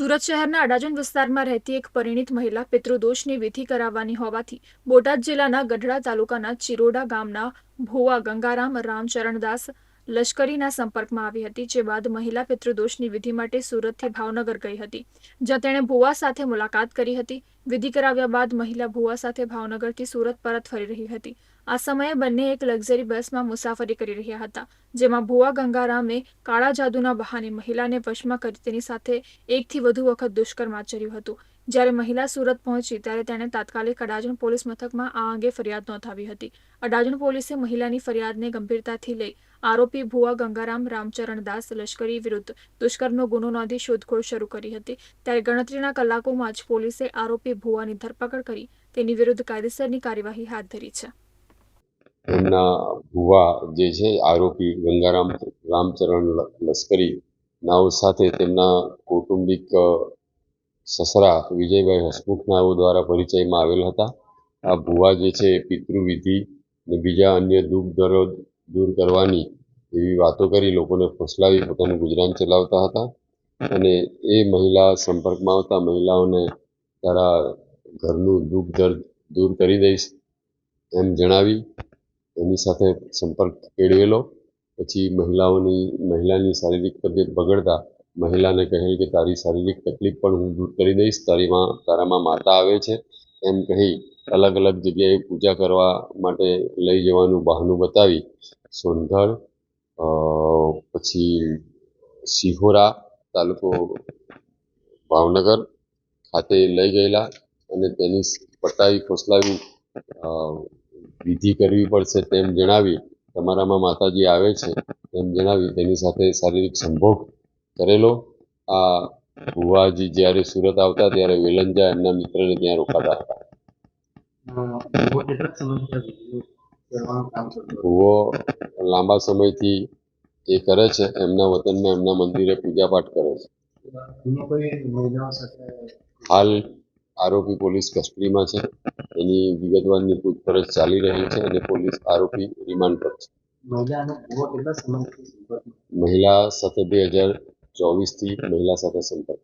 સુરત શહેરના અડાજણ વિસ્તારમાં રહેતી એક પરિણીત મહિલા પિતૃદોષની વિધિ કરાવવાની હોવાથી બોટાદ જિલ્લાના ગઢડા તાલુકાના ચિરોડા ગામના ભુવા ગંગારામ રામચરણદાસ લશ્કરીના સંપર્કમાં આવી હતી, જે બાદ મહિલા પિતૃદોષની વિધિ માટે સુરતથી ભાવનગર ગઈ હતી. જ્યાં તેણે ભુવા સાથે મુલાકાત કરી હતી. વિધિ કરાવ્યા બાદ મહિલા ભુવા સાથે ભાવનગરથી સુરત પરત ફરી રહી હતી. આ સમયે બંને એક લક્ઝરી બસમાં મુસાફરી કરી રહ્યા હતા, જેમાં ભુવા ગંગારામે કાળા જાદુના બહાને મહિલાને વશમાં કરી તેની સાથે એકથી વધુ વખત દુષ્કર્મ આચર્યું હતું. જ્યારે મહિલા સુરત પહોંચી, ત્યારે તેણે તાત્કાલિક અડાજણ પોલીસ મથકમાં આ અંગે ફરિયાદ નોંધાવી હતી. અડાજણ પોલીસે મહિલાની ફરિયાદને ગંભીરતાથી લઈ આરોપી ભુવા ગંગારામ રામચરણ દાસ લશ્કરી વિરુદ્ધ દુષ્કર્મનો ગુનો નોંધી શોધખોળ શરૂ કરી હતી. ત્યારે ગણતરીના કલાકોમાં જ પોલીસે આરોપી ભુવાની ધરપકડ કરી તેની વિરુદ્ધ કાયદેસરની કાર્યવાહી હાથ ધરી છે. એમના ભુવા જે છે, આરોપી ગંગારામ રામચરણ લશ્કરી નાઓ સાથે તેમના કૌટુંબિક સસરા વિજયભાઈ હસમુખ નાઓ દ્વારા પરિચયમાં આવેલ હતા. આ ભુવા જે છે, પિતૃવિધિ ને બીજા અન્ય દુઃખ દર્દ દૂર કરવાની એવી વાતો કરી લોકોને ફોસલાવી પોતાનું ગુજરાન ચલાવતા હતા. અને એ મહિલા સંપર્કમાં આવતા મહિલાઓને તારા ઘરનું દુઃખ દર્દ દૂર કરી દઈશ એમ જણાવી એની સાથે સંપર્ક કેળવેલો. પછી મહિલાઓની, મહિલાની શારીરિક તબિયત બગડતા મહિલાને કહેલ કે તારી શારીરિક તકલીફ પણ હું દૂર કરી દઈશ તારીમાં તારામાં માતા આવે છે એમ કહી અલગ અલગ જગ્યાએ પૂજા કરવા માટે લઈ જવાનું બહાનું બતાવી. સોનગઢ પછી સિહોરા તાલુકો ભાવનગર ખાતે લઈ ગયેલા અને તેની પટાવી ફોસલાવી વિધિ કરવી પડશે તેમ જણાવી તમારામાં માતાજી આવે છે તેમ જણાવી તેની સાથે શારીરિક સંભોગ કરેલો. આ ભુવાજી જ્યારે સુરત આવતા ત્યારે વેલંજા એમના મિત્રને ત્યાં રોકાતા હતા. ભુવો લાંબા સમયથી એ કરે છે, એમના વતનમાં એમના મંદિરે પૂજાપાઠ કરે છે. હાલ આરોપી પોલીસ કસ્ટડીમાં છે. એની વિગતવારની પૂછપરછ ચાલી રહી છે અને પોલીસ આરોપી રિમાન્ડ પર છે. મહિલા સાથે બે હજાર ચોવીસથી મહિલા સાથે સંપર્કમાં